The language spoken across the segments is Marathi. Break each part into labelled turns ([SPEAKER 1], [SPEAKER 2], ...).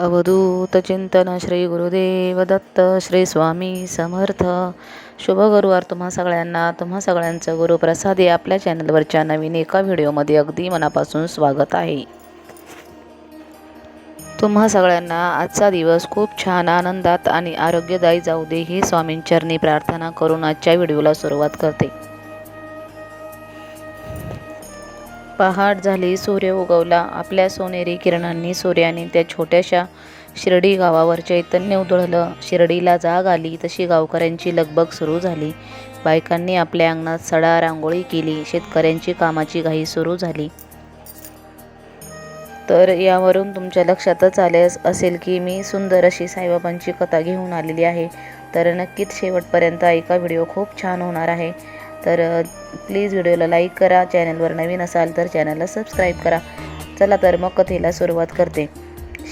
[SPEAKER 1] अवधूत चिंतन श्री गुरुदेव दत्त श्री स्वामी समर्थ. शुभ गुरुवार तुम्हा सगळ्यांना तुम्हा सगळ्यांचं गुरुप्रसाद या आपल्या चॅनलवरच्या नवीन एका व्हिडिओमध्ये अगदी मनापासून स्वागत आहे. तुम्हा सगळ्यांना आजचा दिवस खूप छान आनंदात आणि आरोग्यदायी जाऊ दे ही स्वामींचरणी प्रार्थना करून आजच्या व्हिडिओला सुरुवात करते. पहाट झाली सूर्य उगवला. आपल्या सोनेरी किरणांनी सूर्याने त्या छोट्याशा शिर्डी गावावर चैतन्य उधळलं. शिर्डीला जाग आली तशी गावकऱ्यांची लगबग सुरू झाली. बायकांनी आपल्या अंगणात सडा रांगोळी केली शेतकऱ्यांची कामाची घाई सुरू झाली. तर यावरून तुमच्या लक्षातच आले असेल की मी सुंदर अशी साईबाबांची कथा घेऊन आलेली आहे. तर नक्कीच शेवटपर्यंत ऐका व्हिडिओ खूप छान होणार आहे. तर प्लीज व्हिडिओला लाईक करा. चॅनलवर नवीन असाल तर चॅनलला सबस्क्राईब करा. चला तर मग कथेला सुरुवात करते.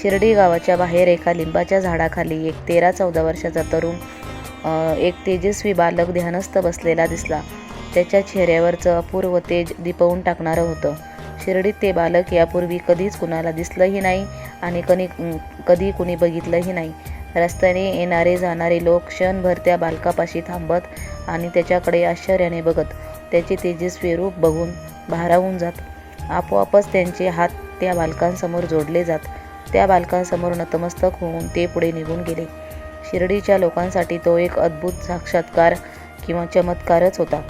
[SPEAKER 1] शिर्डी गावाच्या बाहेर एका लिंबाच्या झाडाखाली एक तेरा चौदा वर्षाचा तरुण एक तेजस्वी बालक ध्यानस्थ बसलेला दिसला. त्याच्या चेहऱ्यावरचं अपूर्व तेज दिपवून टाकणारं होतं. शिर्डीत ते बालक यापूर्वी कधीच कुणाला दिसलंही नाही आणि कणी कधी कुणी बघितलंही नाही. रस्त्याने येणारे जाणारे लोक क्षणभर त्या बालकापाशी थांबत आणि त्याच्याकडे आश्चर्याने बघत त्याचे तेजस्वी रूप बघून भारावून जात. आपोआपच त्यांचे हात त्या बालकांसमोर जोडले जात. त्या बालकांसमोर नतमस्तक होऊन ते पुढे निघून गेले. शिर्डीच्या लोकांसाठी तो एक अद्भुत साक्षात्कार किंवा चमत्कारच होता.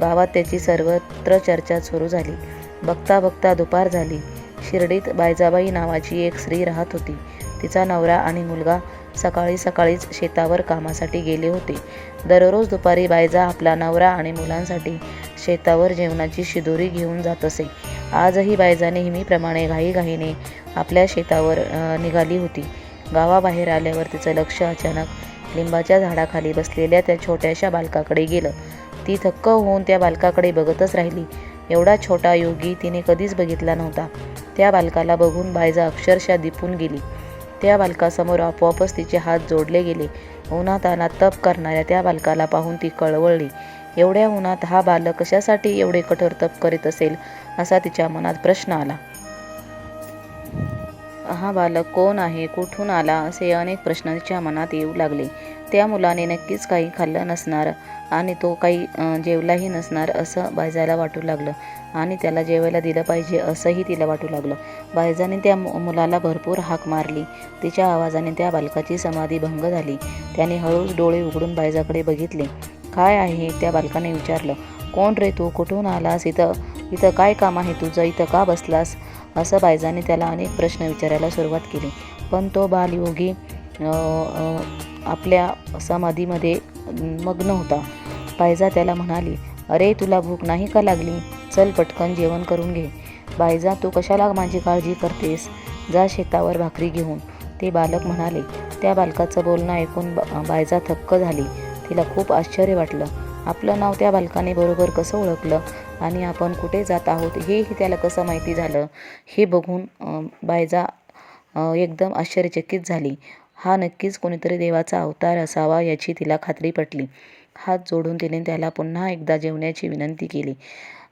[SPEAKER 1] गावात त्याची सर्वत्र चर्चा सुरू झाली. बघता बघता दुपार झाली. शिर्डीत बायजाबाई नावाची एक स्त्री राहत होती. तिचा नवरा आणि मुलगा सकाळी सकाळीच शेतावर कामासाठी गेले होते. दररोज दुपारी बायजा आपला नवरा आणि मुलांसाठी शेतावर जेवणाची शिदोरी घेऊन जात असे. आजही बायजा नेहमीप्रमाणे घाईघाईने आपल्या शेतावर निघाली होती. गावाबाहेर आल्यावर तिचं लक्ष अचानक लिंबाच्या झाडाखाली बसलेल्या त्या छोट्याशा बालकाकडे गेलं. ती थक्क होऊन त्या बालकाकडे बघतच राहिली. एवढा छोटा योगी तिने कधीच बघितला नव्हता. त्या बालकाला बघून बायजा अक्षरशः दिपून गेली. त्या बालकासमोर आपोआपच तिचे हात जोडले गेले. उन्हातानात तप करणाऱ्या त्या बालकाला पाहून ती कळवळली. एवढ्या उन्हात हा बालक कशासाठी एवढे कठोर तप करीत असेल? असा तिच्या मनात प्रश्न आला. हा बालक कोण आहे? कुठून आला? असे अनेक प्रश्न तिच्या मनात येऊ लागले. त्या मुलाने नक्कीच काही खाल्लं नसणार आणि तो काही जेवलाही नसणार असं बायजाला वाटू लागलं. आणि त्याला जेवायला दिलं पाहिजे असंही तिला वाटू लागलं. बायजाने त्या मुलाला भरपूर हाक मारली. तिच्या आवाजाने त्या बालकाची समाधी भंग झाली. त्याने हळूच डोळे उघडून बायजाकडे बघितले. काय आहे? त्या बालकाने विचारलं. कोण रे तू? कुठून आलास? इथं इथं काय काम आहे तुझं? इथं का बसलास? असं बायजाने त्याला अनेक प्रश्न विचारायला सुरुवात केली. पण तो बालयोगी आपल्या समाधीमध्ये मग्न होता. बायजा त्याला म्हणाली अरे तुला भूक नाही का लागली? चल पटकन जेवण करून घे. बायजा तू कशाला माझी काळजी करतेस? जा शेतावर भाकरी घेऊन. ते बालक म्हणाले त्या बालकाचं बोलणं ऐकून बायजा थक्क झाली. तिला खूप आश्चर्य वाटलं. आपलं नाव त्या बालकाने बरोबर कसं ओळखलं आणि आपण कुठे जात आहोत हेही त्याला कसं माहिती झालं हे बघून बायजा एकदम आश्चर्यचकित झाली. हा नक्कीच कोणीतरी देवाचा अवतार असावा याची तिला खात्री पटली. हात जोडून तिने त्याला पुन्हा एकदा जेवण्याची विनंती केली.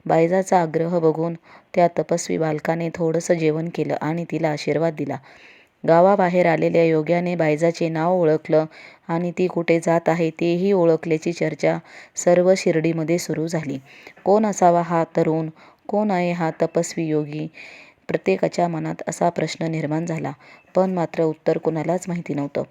[SPEAKER 1] बायजाचा आग्रह बघून त्या तपस्वी बालकाने थोडंसं जेवण केलं आणि तिला आशीर्वाद दिला. गावाबाहेर आलेल्या योग्याने बायजाचे नाव ओळखलं आणि ती कुठे जात आहे तेही ओळखल्याची चर्चा सर्व शिर्डीमध्ये सुरू झाली. कोण असावा हा तरुण? कोण आहे हा तपस्वी योगी? प्रत्येकाच्या मनात असा प्रश्न निर्माण झाला. पण मात्र उत्तर कुणालाच माहिती नव्हतं.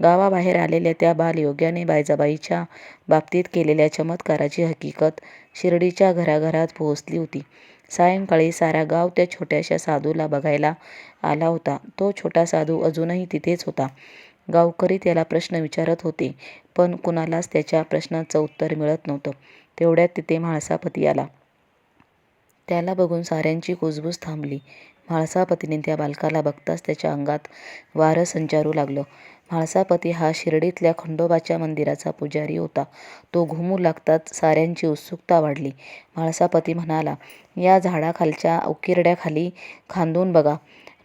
[SPEAKER 1] गावाबाहेर आलेल्या त्या बालयोग्याने बायजाबाईच्या बाबतीत केलेल्या चमत्काराची हकीकत शिर्डीच्या घराघरात पोहोचली होती. सायंकाळी सारा गाव त्या छोट्याशा साधूला बघायला आला होता. तो छोटा साधू अजूनही तिथेच होता. गावकरी त्याला प्रश्न विचारत होते पण कुणालाच त्याच्या प्रश्नाचं उत्तर मिळत नव्हतं. तेवढ्यात तिथे म्हाळसापती आला. त्याला बघून साऱ्यांची कुजबूज थांबली. म्हाळसापतीने त्या बालकाला बघताच त्याच्या अंगात वारं संचारू लागलं. म्हाळसापती हा शिर्डीतल्या खंडोबाच्या मंदिराचा पुजारी होता. तो घुमू लागताच साऱ्यांची उत्सुकता वाढली. म्हाळसापती म्हणाला या झाडाखालच्या उकिरड्याखाली खांदून बघा.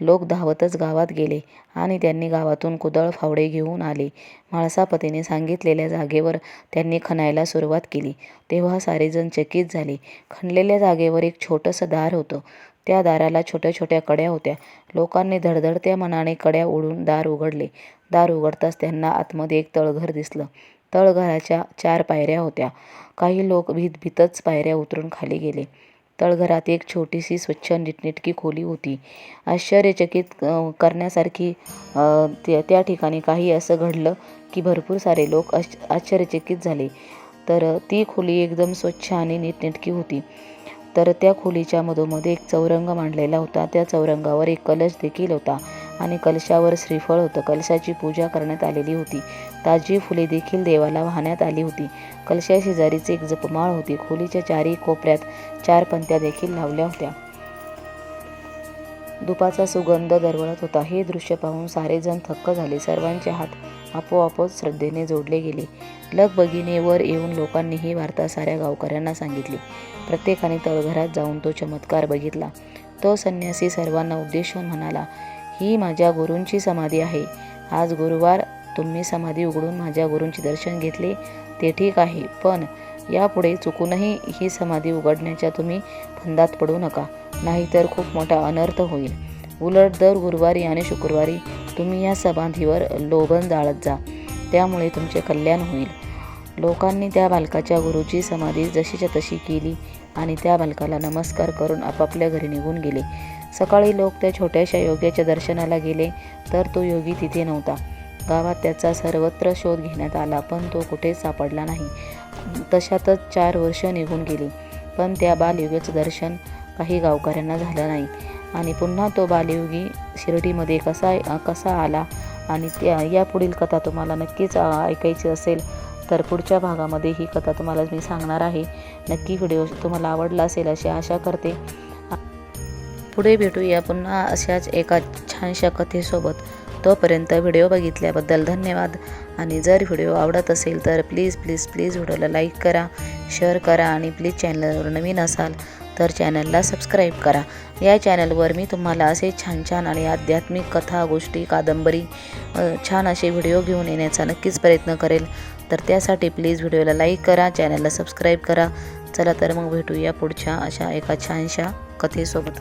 [SPEAKER 1] लोक धावतच गावात गेले आणि त्यांनी गावातून कुदळ फावडे घेऊन आले. म्हाळसापतीने सांगितलेल्या जागेवर त्यांनी खणायला सुरुवात केली. तेव्हा सारेजण चकित झाले. खणलेल्या जागेवर एक छोटंसं दार होतं. त्या दाराला छोट्या छोट्या कड्या होत्या. लोकांनी धडधडत्या मनाने कड्या ओढून दार उघडले. दार उघडताच त्यांना आतमध्ये एक तळघर दिसलं. तळघराच्या चार पायऱ्या होत्या. काही लोक भीत भीतच पायऱ्या उतरून खाली गेले. तळघरात एक छोटीशी स्वच्छ नीटनेटकी खोली होती. आश्चर्यचकित करण्यासारखी त्या त्या ठिकाणी काही असं घडलं की भरपूर सारे लोक आश्च आश्चर्यचकित झाले. तर ती खोली एकदम स्वच्छ आणि नीटनेटकी होती. तर त्या खोलीच्या मधोमध एक चौरंग मांडलेला होता. त्या चौरंगावर एक कलश देखील होता. आणि कलशावर श्रीफळ होतं. कलशाची पूजा करण्यात आलेली होती. ताजी फुले देखील देवाला वाहण्यात आली होती. कलशा शेजारीच एक जपमाळ होती. खोलीच्या चारही कोपऱ्यात चार पंत्या देखील लावल्या होत्या. दुपाचा सुगंध दरवळत होता. हे दृश्य पाहून सारेजण थक्क झाले. सर्वांचे हात आपोआपच श्रद्धेने जोडले गेले. लगबगीने वर येऊन लोकांनी ही वार्ता साऱ्या गावकऱ्यांना सांगितली. प्रत्येकाने तळघरात जाऊन तो चमत्कार बघितला. तो संन्यासी सर्वांना उद्देशून म्हणाला ही माझ्या गुरूंची समाधी आहे. आज गुरुवार तुम्ही समाधी उघडून माझ्या गुरूंचे दर्शन घेतले ते ठीक आहे पण यापुढे चुकूनही ही समाधी उघडण्याच्या तुम्ही फंदात पडू नका नाहीतर खूप मोठा अनर्थ होईल. उलट दर गुरुवारी आणि शुक्रवारी तुम्ही या समाधीवर लोभन जाळत जा त्यामुळे तुमचे कल्याण होईल. लोकांनी त्या बालकाच्या गुरुची समाधी जशीच्या तशी केली आणि त्या बालकाला नमस्कार करून आपापल्या घरी निघून गेले. सकाळी लोक त्या छोट्याशा योग्याच्या दर्शनाला गेले तर तो योगी तिथे नव्हता. गावात त्याचा सर्वत्र शोध घेण्यात आला पण तो कुठेच सापडला नाही. तशातच चार वर्ष निघून गेली पण त्या बालयोगाचं दर्शन काही गावकऱ्यांना झालं नाही. आणि पुन्हा तो बालयोगी शिर्डीमध्ये कसा कसा आला? आणि त्या यापुढील कथा तुम्हाला नक्कीच ऐकायची असेल तर पुढच्या भागामध्ये ही कथा तुम्हाला मी सांगणार आहे. नक्की व्हिडिओ तुम्हाला आवडला असेल अशी आशा करते. पुढे भेटूया पुन्हा अशाच एका छानशा कथेसोबत. तोपर्यंत व्हिडिओ बघितल्याबद्दल धन्यवाद. आणि जर व्हिडिओ आवडत असेल तर प्लीज प्लीज प्लीज व्हिडिओला लाईक करा शेअर करा आणि प्लीज चॅनलवर नवीन असाल तर चॅनलला सबस्क्राईब करा. या चॅनलवर मी तुम्हाला असे छान छान आणि आध्यात्मिक कथा गोष्टी कादंबरी छान असे व्हिडिओ घेऊन येण्याचा नक्कीच प्रयत्न करेल. तर त्यासाठी प्लीज व्हिडिओला लाईक करा चॅनलला सबस्क्राईब करा. चला तर मग भेटूया पुढच्या अशा एका छानशा कथेसोबत.